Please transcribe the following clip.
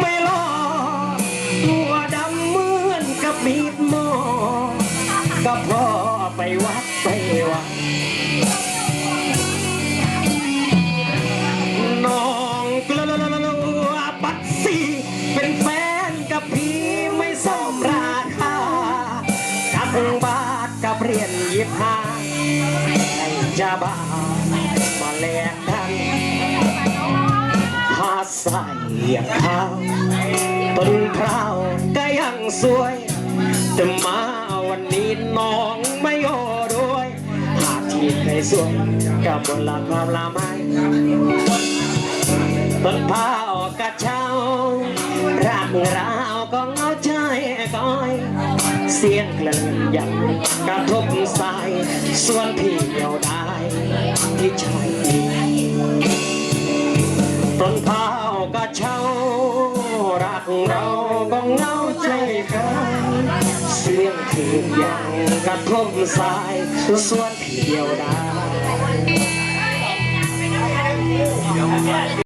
ไม่รอตัวดำเหมือนกับมีดมอก็พอไปวัดไปวัดน้องกลัวปัดสีเป็นแฟนกับพี่ไม่สมราคากับงบาทกับเรียญยิบห้าจะบ้ามาเลี้ยงท่ก วต้นพร้าวก็ยังสวยแต่มาวันนี้น้องไม่โอด้วย หาที่เคยสวยกับบนลักความละไม้ต้นพร้าวกระเช้ารักราวก็เงาใจก้อยเสียงกลั่นยันกระทบสาย ส่วนพี่เดียวได้ที่ชาย เราก็เงาใจกันเสียงคืนยังกระทบสายส่วนเดียวได้